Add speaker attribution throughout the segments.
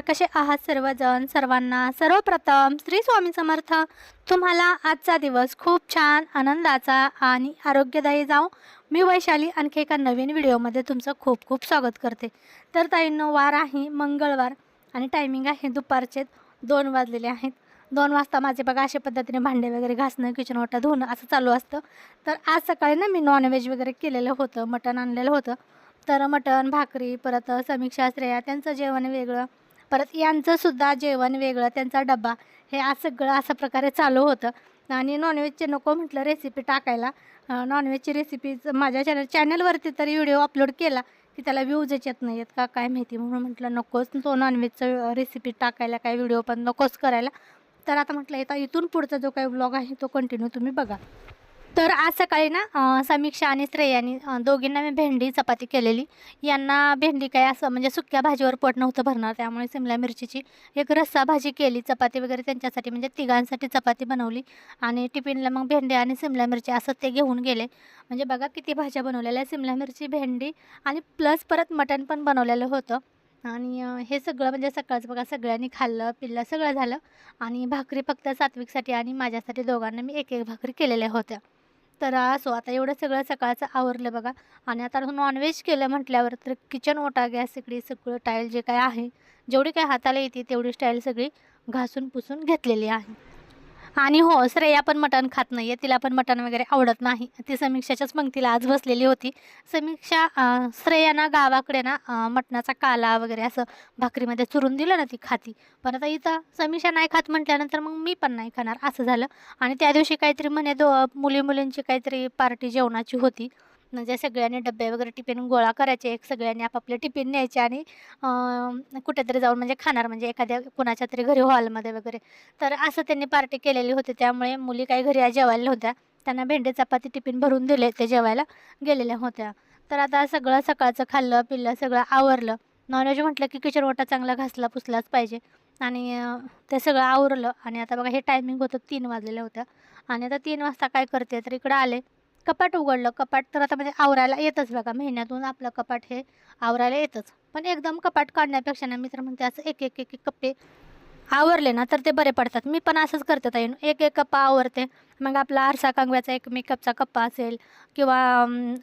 Speaker 1: नमस्कार कसे आहात सर्वजण? सर्वांना सर्वप्रथम श्री स्वामी समर्थ. तुम्हाला आजचा दिवस खूप छान आनंदाचा आणि आरोग्यदायी जाऊ मी वैशाली आणखी एका नवीन व्हिडिओमध्ये तुमचं खूप खूप स्वागत करते. तर ताईंनो वार आहे मंगळवार आणि टायमिंग आहे दुपारचे दोन वाजलेले आहेत. दोन वाजता माझे बघा अशा पद्धतीने भांडे वगैरे घासणं किचन ओटा धुणं असं चालू असतं. तर आज सकाळी ना मी नॉनव्हेज वगैरे केलेलं होतं मटण आणलेलं होतं. तर मटण भाकरी परत समीक्षा श्रेया त्यांचं जेवण वेगळं. परत यांचंसुद्धा जेवण वेगळं त्यांचा डबा हे आज सगळं अशा प्रकारे चालू होतं. आणि नॉनव्हेजचे नको म्हटलं रेसिपी टाकायला. नॉनव्हेजची रेसिपी माझ्या चॅनल चॅनलवरती तरी व्हिडिओ अपलोड केला की त्याला व्ह्यूज येत नाही आहेत का काय माहिती म्हणून म्हटलं नकोच. तो नॉनव्हेजचं रेसिपी टाकायला काय व्हिडिओ पण नकोच करायला. तर आता म्हटलं येता इथून पुढचा जो काही ब्लॉग आहे तो कंटिन्यू तुम्ही बघा. तर आज सकाळी ना समीक्षा आणि श्रेयानी दोघींना मी भेंडी चपाती केलेली. यांना भेंडी काय असं म्हणजे सुक्या भाजीवर पोट नव्हतं भरणार त्यामुळे सिमला मिरचीची एक रस्सा भाजी केली. चपाती वगैरे त्यांच्यासाठी म्हणजे तिघांसाठी चपाती बनवली. आणि टिफिनला मग भेंडी आणि सिमला मिरची असं ते घेऊन गेले. म्हणजे बघा किती भाज्या बनवलेल्या सिमला मिरची भेंडी आणि प्लस परत मटण पण बनवलेलं होतं. आणि हे सगळं म्हणजे सकाळचं बघा सगळ्यांनी खाल्लं पिल्लं सगळं झालं. आणि भाकरी फक्त सात्विकसाठी आणि माझ्यासाठी दोघांना मी एक एक भाकरी केलेल्या होत्या. तर असो हो. आता एवढं सगळं सकाळचं आवरलं बघा. आणि आता नॉनव्हेज केलं म्हटल्यावर तर किचन ओटा गॅस इकडे सगळं टाईल जे काय आहे जेवढी काय हाताला येते तेवढी स्टाईल सगळी घासून पुसून घेतलेली आहे. आणि हो श्रेया पण मटण खात नाही आहे तिला पण मटण वगैरे आवडत नाही. ती समीक्षाच्याच पंक्तीला आज बसलेली होती. समीक्षा श्रेया ना गावाकडे ना मटणाचा काला वगैरे असं भाकरीमध्ये चुरून दिलं ना ती खाती. पण आता इथं समीक्षा नाही खात म्हटल्यानंतर मग मी पण नाही खाणार असं झालं. आणि त्या दिवशी काहीतरी म्हणे दो मुली मुलींची काहीतरी पार्टी जेवणाची होती. म्हणजे सगळ्यांनी डबे वगैरे टिफिन गोळा करायचे एक सगळ्यांनी आपापले टिफिन न्यायचे आणि कुठेतरी जाऊन म्हणजे खाणार म्हणजे एखाद्या कुणाच्या तरी घरी हॉलमध्ये वगैरे. तर असं त्यांनी पार्टी केलेली होती त्यामुळे मुली काही घरी जेवायला होत्या त्यांना भेंडी चपाती टिफिन भरून दिले ते जेवायला गेलेल्या होत्या. तर आता सगळं सकाळचं खाल्लं पिल्लं सगळं आवरलं. नॉनव्हेज म्हटलं की किचन ओटा चांगला घासला पुसलाच पाहिजे. आणि ते सगळं आवरलं आणि आता बघा हे टायमिंग होतं तीन वाजलेलं होतं आणि आता तीन वाजता काय करते? तर इकडं आले. कपाट उघडलं. कपाट तर आता म्हणजे आवरायला येतच बघा. महिन्यातून आपलं कपाट हे आवरायला येतच. पण एकदम कपाट काढण्यापेक्षा ना मी तर म्हणते असं एक एक एक एक कप्पे आवरले ना तर ते बरे पडतात. मी पण असंच करते ताई. एक एक कप्पा आवरते. मग आपला आरसा कांगव्याचा एक मेकअपचा कप्पा असेल किंवा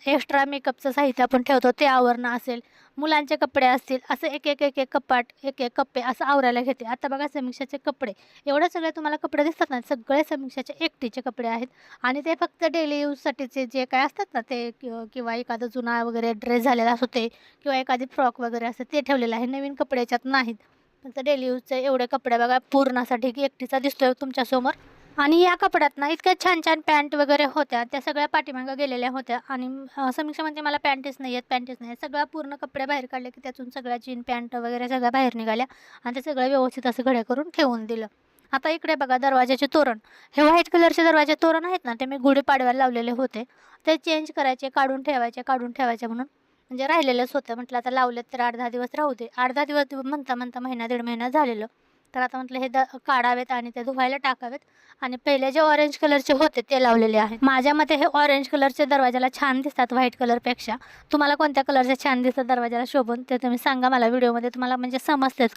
Speaker 1: एक्स्ट्रा मेकअपचं साहित्य आपण ठेवतो ते आवरणं असेल मुलांचे कपडे असतील असं एक एक एक एक कपाट एक एक कप्पे असं आवरायला घेते. आता बघा समीक्षाचे कपडे. एवढे सगळे तुम्हाला कपडे दिसतात ना सगळे समीक्षाचे एकटीचे कपडे आहेत. आणि ते फक्त डेली यूजसाठीचे जे काय असतात ना ते किंवा एखादं जुना वगैरे ड्रेस झालेला असतो ते किंवा एखादी फ्रॉक वगैरे असते ते ठेवलेलं आहे. नवीन कपडे याच्यात नाहीत. फक्त डेली यूजचे एवढे कपडे बघा पूर्णासाठी की एकटीचा दिसतोय तुमच्यासमोर. आणि या कपड्यात ना इतक्या छान छान पॅन्ट वगैरे होत्या त्या सगळ्या पाठीमागं गेलेल्या होत्या. आणि समीक्षा म्हणते मला पॅन्टच नाही आहेत पॅन्टच नाही आहेत. सगळ्या पूर्ण कपडे बाहेर काढले की त्यातून सगळ्या जीन पॅन्ट वगैरे सगळ्या बाहेर निघाल्या आणि ते सगळं व्यवस्थित असं घड्या करून ठेवून दिलं. आता इकडे बघा दरवाजाचे तोरण. हे व्हाईट कलरचे दरवाजे तोरण आहेत ना ते मी गुढीपाडव्याला लावलेले होते. ते चेंज करायचे काढून ठेवायचे काढून ठेवायचे म्हणून. म्हणजे राहिलेलंच होतं. म्हटलं आता लावलं तर आठ दहा दिवस राहू दे. आठ दहा दिवस म्हणता म्हणता महिना दीड महिना झालेलं. तर आता म्हटलं हे द काढावेत आणि ते धुवायला टाकावेत. आणि पहिले जे ऑरेंज कलरचे होते ते लावलेले आहेत. माझ्या मते हे ऑरेंज कलरचे दरवाजाला छान दिसतात व्हाईट कलरपेक्षा तुम्हाला कोणत्या कलरचे छान दिसतात दरवाजाला शोभून ते तुम्ही सांगा मला व्हिडिओमध्ये. तुम्हाला म्हणजे समजतेच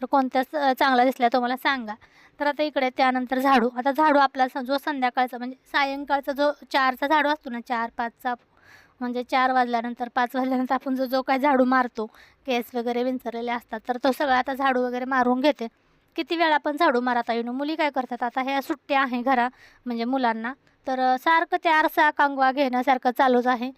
Speaker 1: तर कोणत्या चांगला दिसला तो मला सांगा. तर आता इकडे त्यानंतर झाडू. आता झाडू आपला स- जो संध्याकाळचा म्हणजे सायंकाळचा जो चारचा झाडू असतो ना चार पाचचा म्हणजे चार वाजल्यानंतर पाच वाजल्यानंतर आपण जो जो काय झाडू मारतो केस वगैरे विंचरलेले असतात तर तो सगळा आता झाडू वगैरे मारून घेते. किती वेळा आपण झाडू मारता येऊन मुली काय करतात? आता ह्या सुट्ट्या आहे घरा म्हणजे मुलांना. तर सारखं ते आरसा कांगवा घेण्यासारखं चालूच आहे.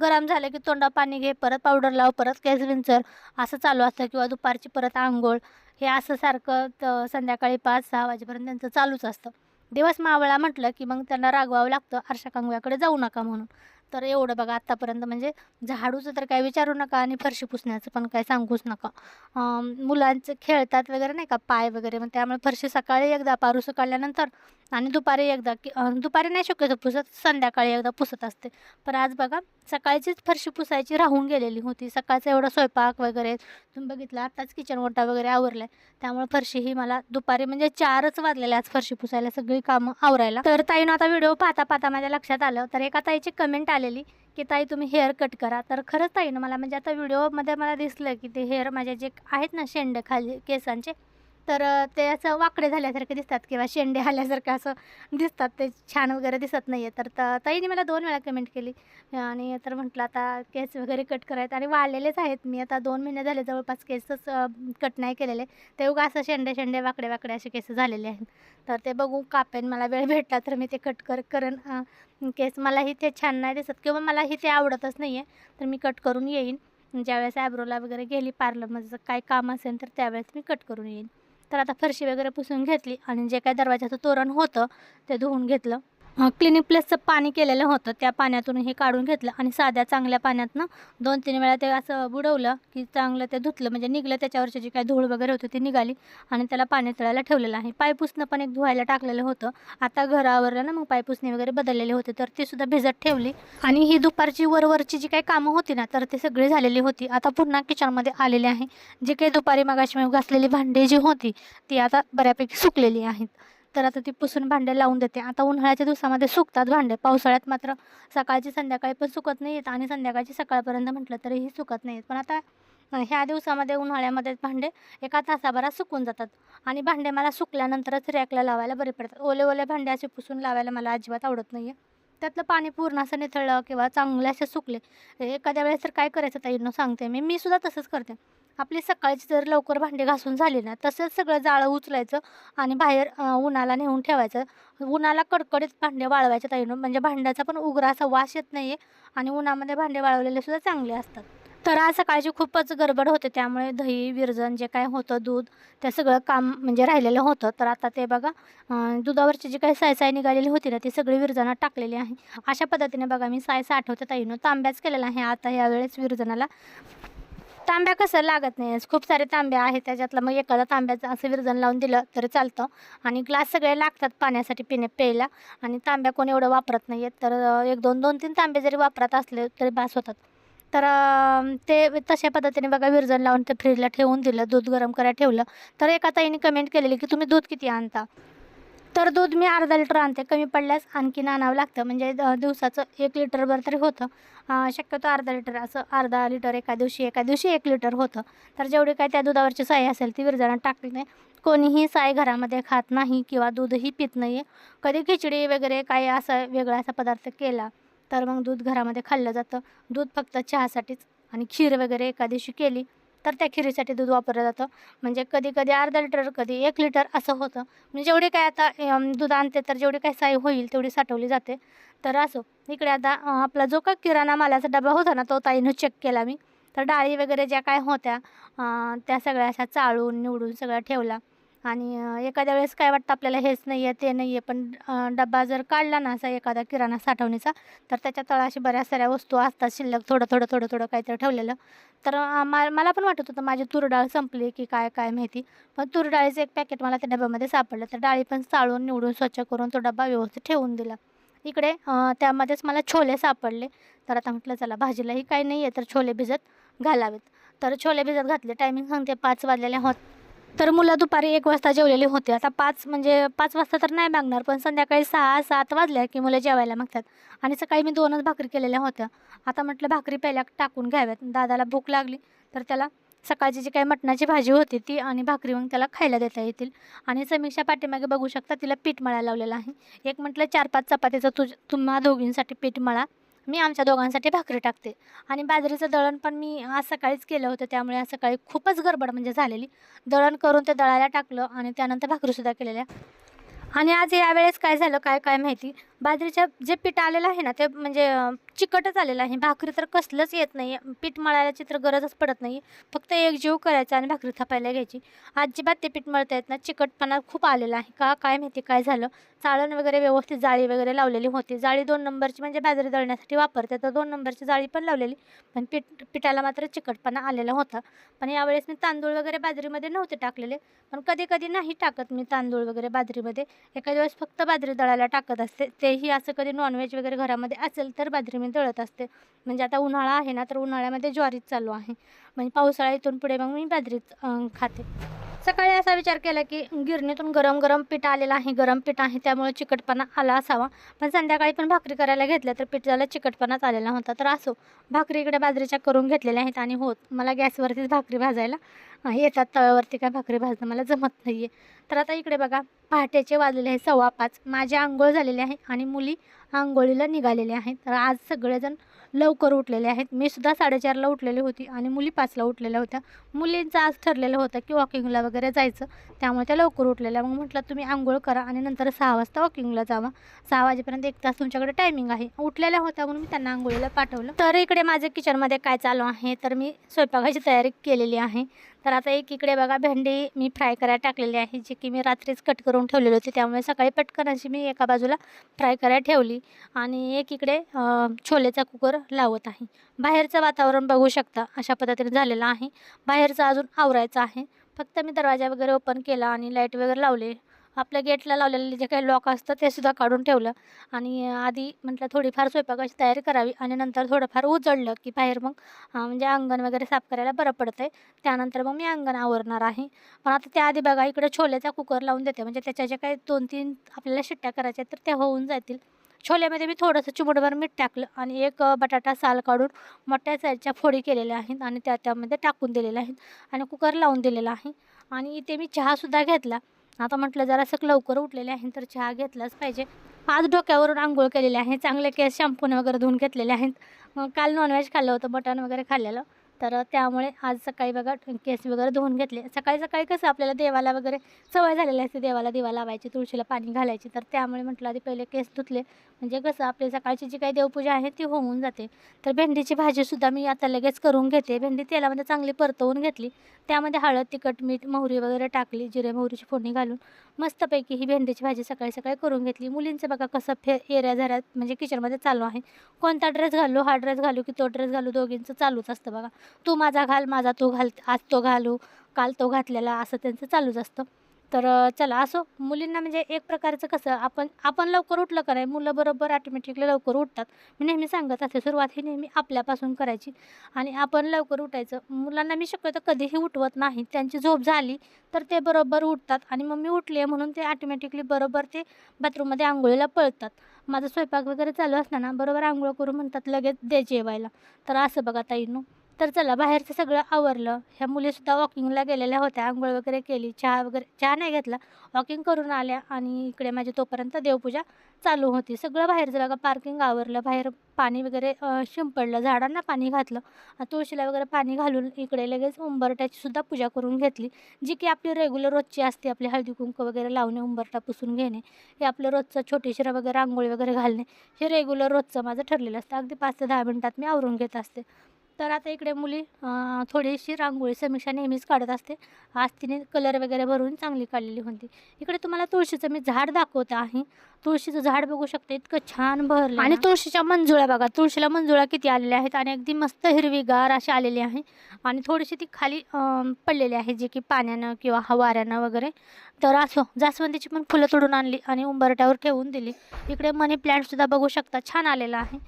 Speaker 1: गरम झालं की तोंडा पाणी घे परत पावडर लाव परत केस विंचर. असं चालू असतं किंवा दुपारची परत आंघोळ. हे असं सारखं संध्याकाळी पाच सहा वाजेपर्यंत त्यांचं चालूच असतं. दिवस मावळा म्हटलं की मग त्यांना रागवावं लागतं आरशा कांगव्याकडे जाऊ नका म्हणून. तर एवढं बघा आत्तापर्यंत म्हणजे झाडूचं तर काय विचारू नका आणि फरशी पुसण्याचं पण काय सांगूच नका. मुलांचं खेळतात वगैरे नाही का पाय वगैरे मग त्यामुळे फरशी सकाळी एकदा पारूस काढल्यानंतर आणि दुपारी एकदा की दुपारी नाही शक्यतो पुसत संध्याकाळी एकदा पुसत असते. पण आज बघा सकाळचीच फरशी पुसायची राहून गेलेली होती. सकाळचा एवढा स्वयंपाक वगैरे तुम्ही बघितलं आत्ताच किचन ओटा वगैरे आवरलाय. त्यामुळे फरशी ही मला दुपारी म्हणजे चारच वाजलेल्या आज फरशी पुसायला सगळी कामं आवरायला. तर ताईनं आता व्हिडिओ पाहता पाहता माझ्या लक्षात आलं. तर एका ताईची कमेंट आलेली की ताई तुम्ही हेअर कट करा. तर खरंच ताईनं मला म्हणजे आता व्हिडिओमध्ये मला दिसलं की ते हेअर माझे जे आहेत ना शेंड खाली केसांचे तर ते असं वाकडे झाल्यासारखे दिसतात किंवा शेंडे आल्यासारखं असं दिसतात. ते छान वगैरे दिसत नाही आहे तर त ताईने मला दोन वेळा कमेंट केली. आणि तर म्हटलं आता केस वगैरे कट करायचं आणि वाढलेलेच आहेत. मी आता दोन महिने झाले जवळपास केसच कट नाही केलेले. ते उगा असं शेंडे शेंडे वाकडे वाकडे असे केस झालेले आहेत. तर ते बघू कापेन. मला वेळ भेटला तर मी ते कट कर करेन. केस मलाही ते छान नाही दिसत. किंवा मलाही ते आवडतच नाही आहे तर मी कट करून येईन. ज्यावेळेस ॲब्रोला वगैरे गेली पार्लरमध्ये काय काम असेल तर त्यावेळेस मी कट करून येईन. तर आता फरशी वगैरे पुसून घेतली आणि जे काही दरवाजाचं तोरण होतं ते धुवून घेतलं. क्लिनिक प्लसचं पाणी केलेलं होतं. त्या पाण्यातून हे काढून घेतलं आणि साध्या चांगल्या पाण्यातनं दोन तीन वेळा ते असं बुडवलं की चांगलं ते धुतलं. म्हणजे निघलं त्याच्यावरची जी काय धूळ वगैरे होती ती निघाली आणि त्याला पाणी तळायला ठेवलेलं आहे. पायपुसणं पण एक धुवायला टाकलेलं होतं. आता घर ना मग पायपुसणी वगैरे बदललेली होते तर ती सुद्धा भिजत ठेवली. आणि ही दुपारची वरवरची जी काही कामं होती ना तर ती सगळी झालेली होती. आता पुन्हा किचनमध्ये आलेले आहे. जी काही दुपारी मगाशी घासलेली भांडी जी होती ती आता बऱ्यापैकी सुकलेली आहेत. तर आता ती पुसून भांडे लावून देते. आता उन्हाळ्याच्या दिवसामध्ये सुकतात भांडे. पावसाळ्यात मात्र सकाळची संध्याकाळी पण सुकत नाही आणि संध्याकाळची सकाळपर्यंत म्हटलं तरीही सुकत नाही पण आता ह्या दिवसामध्ये उन्हाळ्यामध्ये भांडे एका तासाभरात सुकून जातात. आणि भांडे मला सुकल्यानंतरच रॅकला लावायला बरे पडतात. ओले ओले भांडे असे पुसून लावायला मला अजिबात आवडत नाही आहे त्यातलं पाणी पूर्ण असं निथळलं किंवा चांगले असे सुकले. एखाद्या वेळेस तर काय करायचं ताईनं सांगते मी. मी सुद्धा तसंच करते. आपली सकाळची जर लवकर भांडी घासून झाली ना तसंच सगळं जाळं उचलायचं आणि बाहेर उन्हाला नेऊन ठेवायचं. उन्हाला कडकडीत भांडे वाळवायचे ताईनं. म्हणजे भांड्याचा पण उग्र असा वास येत नाही आहे आणि उन्हामध्ये भांडे वाळवलेले सुद्धा चांगले असतात. तर आज सकाळची खूपच गडबड होते. त्यामुळे दही विरजन जे काय होतं दूध ते सगळं काम म्हणजे राहिलेलं होतं. तर आता ते बघा दुधावरची जी काही सायसाय निघालेली होती ना ती सगळी विरजणात टाकलेली आहे. अशा पद्धतीने बघा मी साय साठवते ताईनं. तांब्याच केलेला आहे. आता यावेळेस विरजनाला तांब्या कसं लागत नाही. खूप सारे तांब्या आहेत त्याच्यातलं. मग एखादा तांब्याचं असं विरजन लावून दिलं तरी चालतं. आणि ग्लास सगळे लागतात पाण्यासाठी पिणे प्यायला. आणि तांब्या कोणी एवढं वापरत नाही आहेत तर एक दोन दोन तीन तांबे जरी वापरत असले तरी बास होतात. तर ते तशा पद्धतीने बघा विरजन लावून ते फ्रीजला ठेवून दिलं. दूध गरम करायला ठेवलं. तर एका ताईने कमेंट केलेली की तुम्ही दूध किती आणता? तर दूध मी अर्धा लिटर आणते. कमी पडल्यास आणखीन आणावं लागतं. म्हणजे दिवसाचं एक लिटरभर तरी होतं. शक्यतो अर्धा लिटर असं अर्धा लिटर एका दिवशी एका दिवशी एक लिटर होतं. तर जेवढी काय त्या दुधावरची साय असेल ती विरजणात टाकली नाही. कोणीही साय घरामध्ये खात नाही किंवा दूधही पित नाही आहे कधी खिचडी वगैरे काय असा वेगळा असा पदार्थ केला तर मग दूध घरामध्ये खाल्लं जातं. दूध फक्त चहासाठीच आणि खीर वगैरे एका दिवशी केली तर त्या खिरीसाठी दूध वापरलं जातं. म्हणजे कधी कधी अर्धा लिटर कधी एक लिटर असं होतं. म्हणजे जेवढे काय आता दूध आणते तर जेवढी काय साई होईल तेवढी साठवली जाते. तर असो इकडे आता आपला जो का किराणा मालाचा डबा होता ना तो ताईनं चेक केला मी. तर डाळी वगैरे ज्या काय होत्या त्या सगळ्या अशा चाळून निवडून सगळ्या ठेवला आणि एखाद्या वेळेस काय वाटतं आपल्याला हेच नाही आहे ते नाही आहे पण डब्बा डबा जर काढला ना असा एखादा किराणा साठवणीचा तर त्याच्या तळाशी बऱ्याच साऱ्या वस्तू असतात शिल्लक थोडं थोडं थोडं थोडं काहीतरी ठेवलेलं. तर मा मला पण वाटत होतं माझी तूर डाळ संपली की काय काय माहिती पण तूर डाळीचं एक पॅकेट मला त्या डब्यामध्ये सापडलं तर डाळी पण चाळून निवडून स्वच्छ करून तो डबा व्यवस्थित ठेवून दिला. इकडे त्यामध्येच मला छोले सापडले. तर आता म्हटलं चला भाजीलाही काही नाही आहे तर छोले भिजत घालावेत. तर छोले भिजत घातले टायमिंग सांगते पाच वाजलेले होत. तर मुलं दुपारी एक वाजता जेवलेली होती. आता पाच म्हणजे पाच वाजता तर नाही मागणार पण संध्याकाळी सहा सात वाजल्या की मुलं जेवायला मागतात. आणि सकाळी मी दोनच भाकरी केलेल्या होत्या. आता म्हटलं भाकरी पहिल्या टाकून घ्याव्यात. दादाला भूक लागली तर त्याला सकाळची जी काही मटणाची भाजी होती ती आणि भाकरी मग त्याला खायला देता येतील. आणि समीक्षा पाठीमागे बघू शकता तिला पीठ मळा लावलेला आहे. एक म्हटलं चार पाच चपातीचं तुझ तुम्हा दोघींसाठी पीठ मळा. मी आमच्या दोघांसाठी भाकरी टाकते. आणि बाजरीचं दळण पण मी आज सकाळीच केलं होतं त्यामुळे आज सकाळी खूपच गडबड म्हणजे झालेली. दळण करून ते दळायला टाकलं आणि त्यानंतर भाकरीसुद्धा केलेल्या. आणि आज यावेळेस काय झालं काय काय माहिती? बाजरीच्या जे पीठ आलेलं आहे ना ते म्हणजे चिकटच आलेलं आहे. भाकरी तर कसलंच येत नाही पीठ मळायची तर गरजच पडत नाही फक्त एक जीव करायचा आणि भाकरी थापायला घ्यायची. अजिबात ते पीठ मळता येत ना चिकटपणा खूप आलेला आहे. का काय माहिती काय झालं? चाळण वगैरे व्यवस्थित जाळी वगैरे लावलेली होती. जाळी दोन नंबरची म्हणजे बाजरी दळण्यासाठी वापरते. तर दोन नंबरची जाळी पण लावलेली. पण पीठ पिठाला मात्र चिकटपणा आलेला होता. पण यावेळेस मी तांदूळ वगैरे बाजरीमध्ये नव्हते टाकलेले. पण कधी कधी नाही टाकत मी तांदूळ वगैरे बाजरीमध्ये. एका दिवस फक्त बाजरी दळायला टाकत असते. ते तेही असं कधी नॉनव्हेज वगैरे घरामध्ये असेल तर बाजरी मी दळत असते. म्हणजे आता उन्हाळा आहे ना तर उन्हाळ्यामध्ये ज्वारीच चालू आहे. म्हणजे पावसाळा इथून पुढे मग मी बाजरीच खाते. सकाळी असा विचार केला की गिरणीतून गरम गरम पीठ आलेलं आहे गरम पीठ आहे त्यामुळे चिकटपणा आला असावा. पण संध्याकाळी पण भाकरी करायला घेतल्या तर पिठाला चिकटपणाच आलेला होता. तर असो भाकरी इकडे बाजरीच्या करून घेतलेल्या आहेत आणि होत. मला गॅसवरतीच भाकरी भाजायला येतात तव्यावरती काय भाकरी भाजणं मला जमत नाही आहे तर आता इकडे बघा पहाटेचे वाजलेले आहे सव्वा पाच. माझी आंघोळ झालेली आहे आणि मुली आंघोळीला निघालेल्या आहेत. तर आज सगळेजण लवकर उठलेले आहेत. मी सुद्धा साडेचारला उठलेली होती आणि मुली पाचला उठलेल्या होत्या. मुलींचं आज ठरलेलं होतं की वॉकिंगला वगैरे जायचं. त्यामुळे त्या लवकर उठलेल्या. मग म्हटलं तुम्ही आंघोळ करा आणि नंतर सहा वाजता वॉकिंगला जावा. सहा वाजेपर्यंत एक तास तुमच्याकडे टायमिंग आहे. उठलेल्या होत्या म्हणून मी त्यांना आंघोळीला पाठवलं. तर इकडे माझ्या किचनमध्ये काय चालू आहे? तर मी स्वयंपाकाची तयारी केलेली आहे. तर आता एक इकडे बघा भेंडी मी फ्राय करायला टाकलेली आहे जी की मी रात्रीच कट करून ठेवलेली होती त्यामुळे सकाळी पटकन अशी मी एका बाजूला फ्राय करायला ठेवली. आणि एक इकडे छोलेचा कुकर लावत आहे. बाहेरचं वातावरण बघू शकता अशा पद्धतीने झालेलं आहे. बाहेरचं अजून आवरायचं आहे. फक्त मी दरवाजा वगैरे ओपन केला आणि लाइट वगैरे लावले. आपल्या गेटला लावलेले जे काही लॉक असतं ते सुद्धा काढून ठेवलं. आणि आधी म्हटलं थोडीफार स्वयंपाकाची तयारी करावी आणि नंतर थोडंफार उजळलं की बाहेर मग म्हणजे अंगण वगैरे साफ करायला बरं पडतं आहे त्यानंतर मग मी अंगण आवरणार आहे. पण आता त्याआधी बघा इकडे छोल्याचा कुकर लावून देते. म्हणजे त्याच्या ज्या काही दोन तीन आपल्याला शिट्ट्या करायच्या आहेत तर त्या होऊन जातील. छोल्यामध्ये मी थोडंसं चिमडभर मीठ टाकलं आणि एक बटाटा साल काढून मोठ्या साईजच्या फोडी केलेल्या आहेत आणि त्या त्यामध्ये टाकून दिलेल्या आहेत आणि कुकर लावून दिलेला आहे. आणि इथे मी चहासुद्धा घेतला. आता म्हटलं जरासं लवकर उठलेले आहे तर चहा घेतलाच पाहिजे. आज डोक्यावरून आंघोळ केलेले आहे चांगले केस शॅम्पूने वगैरे धुवून घेतलेले आहेत. मग काल नॉनव्हेज खाल्लं होतं बटन वगैरे खाल्लेलं. तर त्यामुळे आज सकाळी बघा केस वगैरे धुवून घेतले. सकाळी सकाळी कसं आपल्याला देवाला वगैरे सवय झालेली असते देवाला दिवा लावायची तुळशीला पाणी घालायची. तर त्यामुळे म्हटलं आधी पहिले केस धुतले. म्हणजे कसं आपली सकाळची जी काही देवपूजा आहे ती होऊन जाते. तर भेंडीची भाजीसुद्धा मी आता लगेच करून घेते. भेंडी तेलामध्ये चांगली परतवून घेतली. त्यामध्ये हळद तिखट मीठ मोहरी वगैरे टाकली जिरे मोहरीची फोडणी घालून. मस्तपैकी ही भेंडीची भाजी सकाळी सकाळी करून घेतली. मुलींचं बघा कसं फे एरिया झऱ्यात म्हणजे किचनमध्ये चालू आहे. कोणता ड्रेस घालू हा ड्रेस घालू की तो ड्रेस घालू दोघींचं चालूच असतं बघा. तू माझा घाल माझा तू घाल आज तो घालू काल तो घातलेला असं त्यांचं चालूच असतं. तर चला असो मुलींना म्हणजे एक प्रकारचं कसं आपण आपण लवकर उठलं का नाही मुलं बरोबर ऑटोमॅटिकली लवकर उठतात. मी नेहमी सांगत असते सुरुवात ही नेहमी आपल्यापासून करायची आणि आपण लवकर उठायचं. मुलांना मी शक्यतो कधीही उठवत नाही. त्यांची झोप झाली तर ते बरोबर उठतात आणि मग मी उठली आहे म्हणून ते ऑटोमॅटिकली बरोबर ते बाथरूममध्ये आंघोळीला पळतात. माझा स्वयंपाक वगैरे चालू असताना बरोबर आंघोळ करून म्हणतात लगेच दे जेवायला. तर असं बघा ताईनो. तर चला बाहेरचं सगळं आवरलं. ह्या मुलीसुद्धा वॉकिंगला गेलेल्या होत्या. आंघोळ वगैरे केली चहा वगैरे चहा नाही घेतला. वॉकिंग करून आल्या आणि इकडे माझी तोपर्यंत देवपूजा चालू होती. सगळं बाहेरचं बघा पार्किंग आवरलं. बाहेर पाणी वगैरे शिंपडलं. झाडांना पाणी घातलं. तुळशीला वगैरे पाणी घालून इकडे लगेच उंबरट्याची सुद्धा पूजा करून घेतली. जी की आपली रेग्युलर रोजची असते आपली हळदी कुंकू वगैरे लावणे उंबरटा पुसून घेणे हे आपलं रोजचं छोटीशिरा वगैरे आंघोळी वगैरे घालणे हे रेग्युलर रोजचं माझं ठरलेलं असतं. अगदी पाच ते दहा मिनटात मी आवरून घेत असते. तर आता इकडे मुली थोडीशी रांगोळी समीक्षा नेहमीच काढत असते. आज तिने कलर वगैरे भरून चांगली काढलेली होती. इकडे तुम्हाला तुळशीचं मी झाड दाखवत आहे. तुळशीचं झाड बघू शकते. इतकं छान भरलं आणि तुळशीच्या मंजुळा बघा. तुळशीला मंजुळा किती आलेल्या आहेत आणि अगदी मस्त हिरवीगार अशी आलेली आहे. आणि थोडीशी ती खाली पडलेली आहे जी की पाण्यानं किंवा हा वाऱ्यानं वगैरे. तर असो जास्वंदीची पण फुलं तोडून आणली आणि उंबरट्यावर ठेवून दिली. इकडे मनी प्लॅन्टसुद्धा बघू शकता. छान आलेला आहे.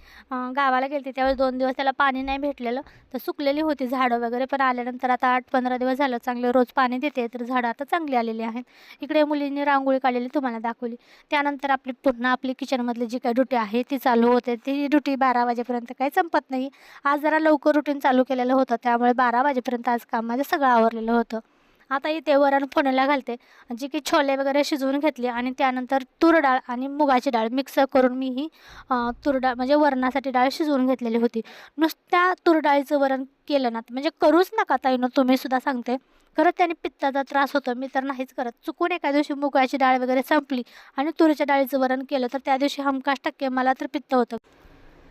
Speaker 1: गावाला गेलते त्यावेळेस दोन दिवस त्याला पाणी नाही भेटलेलं. तर सुकलेली होती झाडं वगैरे पण आल्यानंतर आता आठ पंधरा दिवस झालं चांगले रोज पाणी देते. तर झाडं आता चांगली आलेली आहेत. इकडे मुलींनी रांगोळी काढलेली तुम्हाला दाखवली. त्यानंतर आपली पुन्हा आपली किचनमधली जी काही ड्युटी आहे ती चालू होते. ती ड्युटी बारा वाजेपर्यंत काही संपत नाही. आज जरा लवकर रुटीन चालू केलेलं होतं त्यामुळे बारा वाजेपर्यंत आज काम माझं सगळं आवरलेलं होतं. आता इथे वरण फोडणीला घालते. जी की छोले वगैरे शिजवून घेतले आणि त्यानंतर तूर डाळ आणि मुगाची डाळ मिक्स करून मी ही तूर डाळ म्हणजे वरणासाठी डाळ शिजवून घेतलेली होती. नुसत्या तूर डाळीचं वरण केलं ना म्हणजे करूच नका ताईनं तुम्ही सुद्धा सांगते. खरंच त्याने पित्ताचा त्रास होतो मी तर नाहीच करत. चुकून एका दिवशी मुगाची डाळ वगैरे संपली आणि तुरीच्या डाळीचं वरण केलं तर त्या दिवशी हमखास टक्के मला तर पित्त होतं.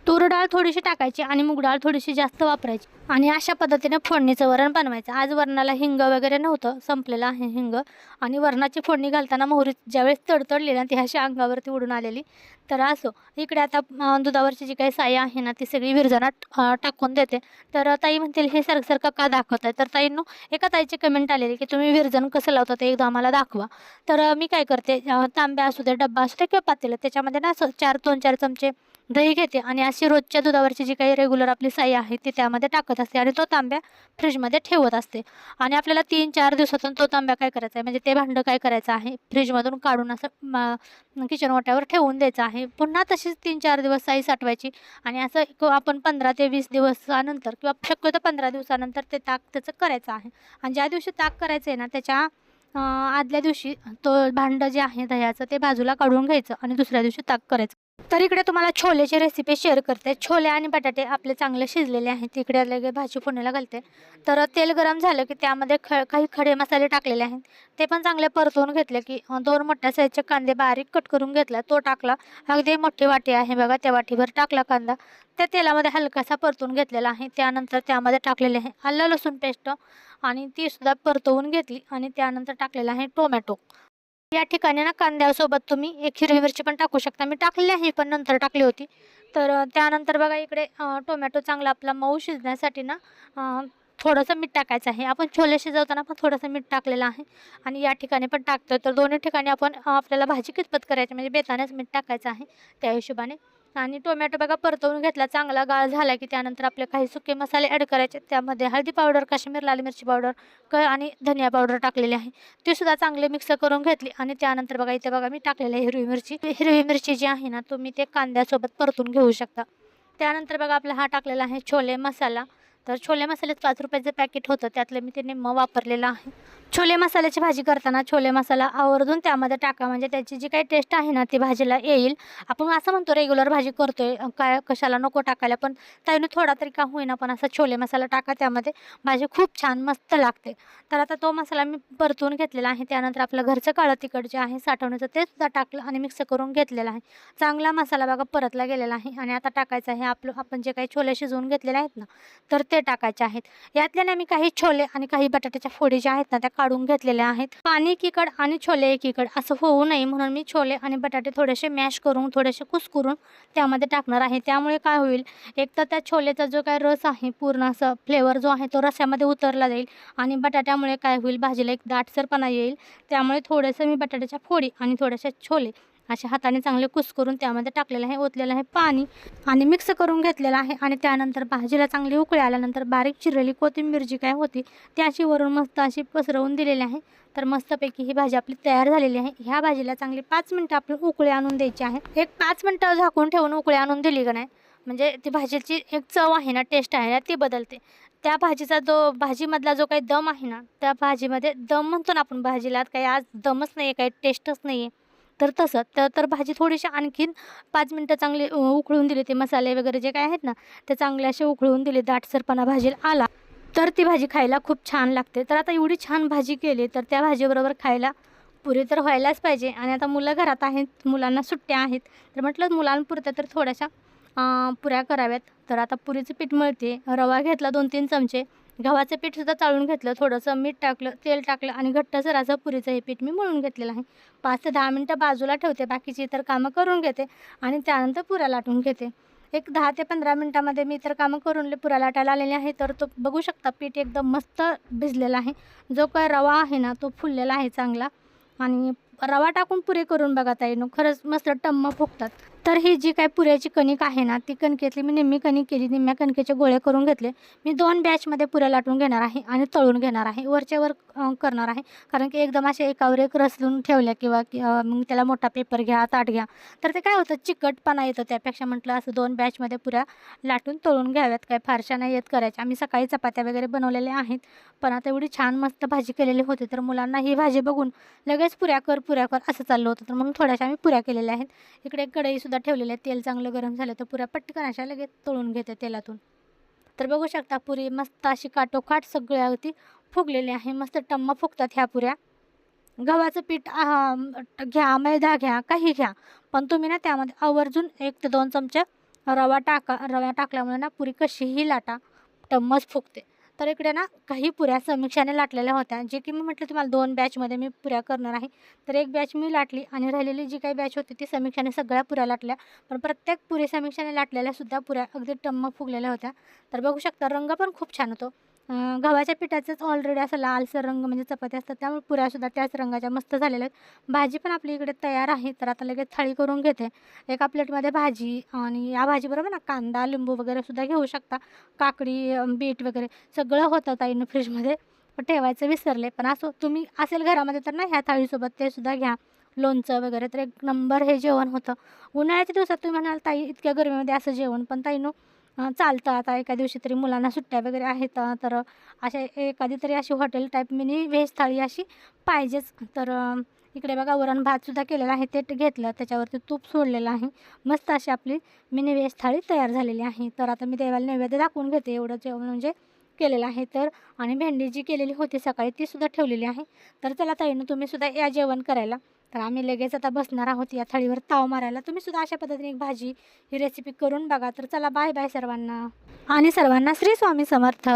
Speaker 1: तूर डाळ थोडीशी टाकायची आणि मूग डाळ थोडीशी जास्त वापरायची. आणि अशा पद्धतीने फोडणीचं वरण बनवायचं. आज वरणाला हिंग वगैरे नव्हतं संपलेलं आहे हिंग. आणि वरणाची फोडणी घालताना मोहरी ज्यावेळेस तडतडली ना ती अशी अंगावरती उडून आलेली. तर असो इकडे आता दुधावरची जी काही साई आहे ना ती सगळी विरजणात टाकून देते. तर ताई म्हणतील हे सारखं का दाखवत आहे तर ताईंनो एका ताईची कमेंट आलेली की तुम्ही विरजण कसं लावता ते एकदा आम्हाला दाखवा. तर मी काय करते तांब्या असू दे डब्बा असू दे किंवा पातेलं त्याच्यामध्ये ना असं चार दोन चार चमचे दही घेते आणि अशी रोजच्या दुधावरची जी काही रेग्युलर आपली साई आहे ती त्यामध्ये टाकत असते आणि तो तांब्या फ्रीजमध्ये ठेवत असते. आणि आपल्याला तीन चार दिवसातून तो तांब्या काय करायचा आहे? म्हणजे ते भांडं काय करायचं आहे? फ्रीजमधून काढून असं किचन वाट्यावर ठेवून द्यायचं आहे. पुन्हा तशीच तीन चार दिवस साई साठवायची आणि असं एक आपण पंधरा ते वीस दिवसानंतर किंवा शक्यतो पंधरा दिवसानंतर ते ताक त्याचं करायचं आहे. आणि ज्या दिवशी ताक करायचं आहे ना त्याच्या आदल्या दिवशी तो भांडं जे आहे दह्याचं ते बाजूला काढून घ्यायचं आणि दुसऱ्या दिवशी ताक करायचं. तर इकडे तुम्हाला छोलेची रेसिपी शेअर करते. छोले आणि बटाटे आपले चांगले शिजलेले आहेत. इकडे लगे भाजी फोडणीला घालते. तर तेल गरम झालं की त्यामध्ये ख काही खडे मसाले टाकलेले आहेत. ते पण चांगले परतवून घेतले की दोन मोठ्या साईजचे कांदे बारीक कट करून घेतला. तो टाकला. अगदी मोठी वाटी आहे बघा त्या वाटीभर टाकला कांदा. त्या तेलामध्ये हलकासा परतून घेतलेला आहे. त्यानंतर त्यामध्ये टाकलेले आहे आलं लसूण पेस्ट. आणि ती सुद्धा परतवून घेतली आणि त्यानंतर टाकलेला आहे टोमॅटो. या ठिकाणी ना कांद्यासोबत तुम्ही एक हिरवी मिरची पण टाकू शकता. मी टाकलेली आहे पण नंतर टाकली होती. तर त्यानंतर बघा इकडे टोमॅटो चांगला आपला मऊ शिजण्यासाठी ना थोडंसं मीठ टाकायचं आहे. आपण छोले शिजवताना पण थोडंसं मीठ टाकलेलं आहे. आणि या ठिकाणी पण टाकतो तर दोन्ही ठिकाणी आपण आपल्याला भाजी कितपत करायची म्हणजे बेतानेच मीठ टाकायचं आहे त्या हिशोबाने. आणि टोमॅटो बघा परतवून घेतला. चांगला गाळ झाला की त्यानंतर आपले काही सुके मसाले ॲड करायचे. त्यामध्ये हळदी पावडर काश्मीर लाल मिरची पावडर क आणि धनिया पावडर टाकलेली आहे. ती सुद्धा चांगले मिक्स करून घेतली. आणि त्यानंतर बघा इथे बघा मी टाकलेली आहे हिरवी मिरची. हिरवी मिरची जी आहे ना तुम्ही ते कांद्यासोबत परतून घेऊ शकता. त्यानंतर बघा आपला हा टाकलेला आहे छोले मसाला. तर छोले मसाल्यात पाच रुपयाचं पॅकेट होतं. त्यातलं मी ते निम्म वापरलेलं आहे. छोले मसाल्याची भाजी करताना छोले मसाला आवर्जून त्यामध्ये टाका. म्हणजे त्याची जी काही टेस्ट आहे ना ती भाजीला येईल. आपण असं म्हणतो रेग्युलर भाजी करतोय. काय कशाला नको टाकायला पण त्याने थोडा तरी का होईना पण असा छोले मसाला टाका. त्यामध्ये भाजी खूप छान मस्त लागते. तर आता तो मसाला मी परतून घेतलेला आहे. त्यानंतर आपलं घरचं काळं तिखट जे आहे साठवण्याचं ते सुद्धा टाकलं आणि मिक्स करून घेतलेलं आहे. चांगला मसाला बघा परतला गेलेला आहे. आणि आता टाकायचं आहे आपलं आपण जे काही छोले शिजवून घेतलेले आहेत ना तर ते टाकायचे आहेत. यातल्या मी काही छोले आणि काही बटाट्याच्या फोडी ज्या आहेत ना त्या काढून घेतलेल्या आहेत. पाणी एकीकड आणि छोले एकीकड असं होऊ नये म्हणून मी छोले आणि बटाटे थोडेसे मॅश करून थोडेसे कुसकुरून त्यामध्ये टाकणार आहे. त्यामुळे काय होईल? एक तर त्या छोलेचा जो काय रस आहे पूर्ण असं फ्लेवर जो आहे तो रस्यामध्ये उतरला जाईल आणि बटाट्यामुळे काय होईल? भाजीला एक दाटसरपणा येईल. त्यामुळे थोडंसं मी बटाट्याच्या फोडी आणि थोड्याशा छोले अशा हाताने चांगले कुस्करून त्यामध्ये टाकलेलं आहे ओतलेलं आहे पाणी. आणि मिक्स करून घेतलेलं आहे आणि त्यानंतर भाजीला चांगली उकळी आल्यानंतर बारीक चिरलेली कोथिंबीर जी काय होती ती अशी वरून मस्त अशी पसरवून दिलेली आहे. तर मस्तपैकी ही भाजी आपली तयार झालेली आहे. ह्या भाजीला चांगली पाच मिनटं आपली उकळी आणून द्यायची आहे. एक पाच मिनटं झाकून ठेवून उकळी आणून दिली का नाही? म्हणजे ती भाजीची एक चव आहे ना टेस्ट आहे ना ती बदलते. त्या भाजीचा जो भाजीमधला जो काही दम आहे ना त्या भाजीमध्ये दम म्हणतो ना आपण भाजीला काही आज दमच नाही आहे काही टेस्टच नाही आहे तर तसं. तर तर भाजी थोडीशी आणखीन पाच मिनटं चांगली उकळून दिली ते मसाले वगैरे जे काय आहेत ना ते चांगले असे उकळून दिले. दाटसरपणा भाजीला आला तर ती भाजी खायला खूप छान लागते. तर आता एवढी छान भाजी केली तर त्या भाजीबरोबर खायला पुरी तर व्हायलाच पाहिजे. आणि आता मुलं घरात आहेत मुलांना सुट्ट्या आहेत. तर म्हटलं मुलांपुरत्या तर थोड्याशा पुऱ्या कराव्यात. तर आता पुरीचं पीठ मिळते रवा घेतला दोन तीन चमचे. गव्हाचं पीठसुद्धा चाळून घेतलं थोडंसं मीठ टाकलं तेल टाकलं आणि घट्टसर असं पुरीचं हे पीठ मी मळून घेतलेलं आहे. पाच ते दहा मिनटं बाजूला ठेवते बाकीची इतर कामं करून घेते आणि त्यानंतर पुऱ्या लाटून घेते. एक दहा ते पंधरा मिनटामध्ये मी इतर कामं करून पुरा लाटायला आलेले आहे तर तो बघू शकता पीठ एकदम मस्त भिजलेला आहे. जो काय रवा आहे ना तो फुललेला आहे चांगला. आणि रवा टाकून पुरे करून बघा ताईनो खरंच मस्त टम्म फुगतात. तर ही जी काय पुऱ्याची कणिक आहे ना ती कणकेतली मी निम्मी कणिक केली निम्म्या कणकेचे गोळे करून घेतले. मी दोन बॅचमध्ये पुऱ्या लाटून घेणार आहे आणि तळून घेणार आहे. वरच्यावर करणार आहे. कारण की एकदम असे एकावर एक रसलून ठेवल्या किंवा मग त्याला मोठा पेपर घ्या ताट घ्या. तर ते काय होतं चिकटपणा येतं त्यापेक्षा म्हटलं असं दोन बॅचमध्ये पुऱ्या लाटून तळून घ्याव्यात. काय फारशा नाही येत करायच्या. आम्ही सकाळी चपात्या वगैरे बनवलेल्या आहेत. पण आता एवढी छान मस्त भाजी केलेली होती तर मुलांना ही भाजी बघून लगेच पुऱ्या कर पुऱ्या कर असं चाललं होतं. तर म्हणून थोड्याशा आम्ही पुऱ्या केलेल्या आहेत. इकडे कढईसुद्धा सुद्धा ठेवलेले आहे तेल चांगलं गरम झालं तर पुऱ्या पटकन अशा लगेच तळून घेते तेलातून. तर बघू शकता पुरी मस्त अशी काटोकाट सगळ्या होती फुगलेली आहे. मस्त टम्म फुगतात ह्या पुऱ्या. गव्हाचं पीठ घ्या मैदा घ्या काही घ्या. पण तुम्ही ना त्यामध्ये आवर्जून एक ते दोन चमचे रवा टाका रवा टाकल्यामुळे ना पुरी कशीही लाटा टम्मच फुगते. तर इकडे ना काही पुऱ्या समीक्षाने लाटलेल्या होत्या. जे की मी म्हटलं तुम्हाला दोन बॅचमध्ये मी पुऱ्या करणार आहे. तर एक बॅच मी लाटली आणि राहिलेली जी काही बॅच होती ती समीक्षाने सगळ्या पुऱ्या लाटल्या. पण प्रत्येक पुरी समीक्षाने लाटलेल्या सुद्धा पुऱ्या अगदी टम्म फुगलेल्या होत्या. तर बघू शकता रंग पण खूप छान होतो. गव्हाच्या पिठाचंच ऑलरेडी असं लालसर रंग म्हणजे चपाती असतात त्यामुळे पुऱ्यासुद्धा त्याच रंगाच्या मस्त झालेल्या आहेत. भाजी पण आपली इकडे तयार आहे तर आता लगेच थाळी करून घेते. एका प्लेटमध्ये भाजी आणि या भाजीबरोबर ना कांदा लिंबू वगैरे सुद्धा घेऊ शकता. काकडी बीट वगैरे सगळं होतं ताईनं फ्रीजमध्ये. पण ठेवायचं विसरले पण असो तुम्ही असेल घरामध्ये तर ना ह्या थाळीसोबत ते सुद्धा घ्या. लोणचं वगैरे तर एक नंबर हे जेवण होतं. उन्हाळ्याच्या दिवसात तुम्ही म्हणाल ताई इतक्या गरमीमध्ये असं जेवण. पण ताईनं चालतं. आता एका दिवशी तरी मुलांना सुट्ट्या वगैरे आहेत तर अशा एखादी तरी अशी hotel type mini veg thali अशी पाहिजेच. तर इकडे बघा वरण भातसुद्धा केलेला आहे ते घेतलं. त्याच्यावरती तूप सोडलेलं आहे. मस्त अशी आपली मिनी व्हेज थाळी तयार झालेली आहे. तर आता मी देवाला नैवेद्य दाखवून घेते. एवढं जेवण म्हणजे केलेलं आहे. तर आणि भेंडी जी केलेली होती सकाळी ती सुद्धा ठेवलेली आहे. तर चला ताईनं तुम्हीसुद्धा या जेवण करायला. तर आम्ही लगेच आता बसणार आहोत या थाळीवर ताव मारायला. तुम्ही सुद्धा अशा पद्धतीने एक भाजी ही रेसिपी करून बघा. तर चला बाय बाय सर्वांना. आणि सर्वांना श्री स्वामी समर्थ.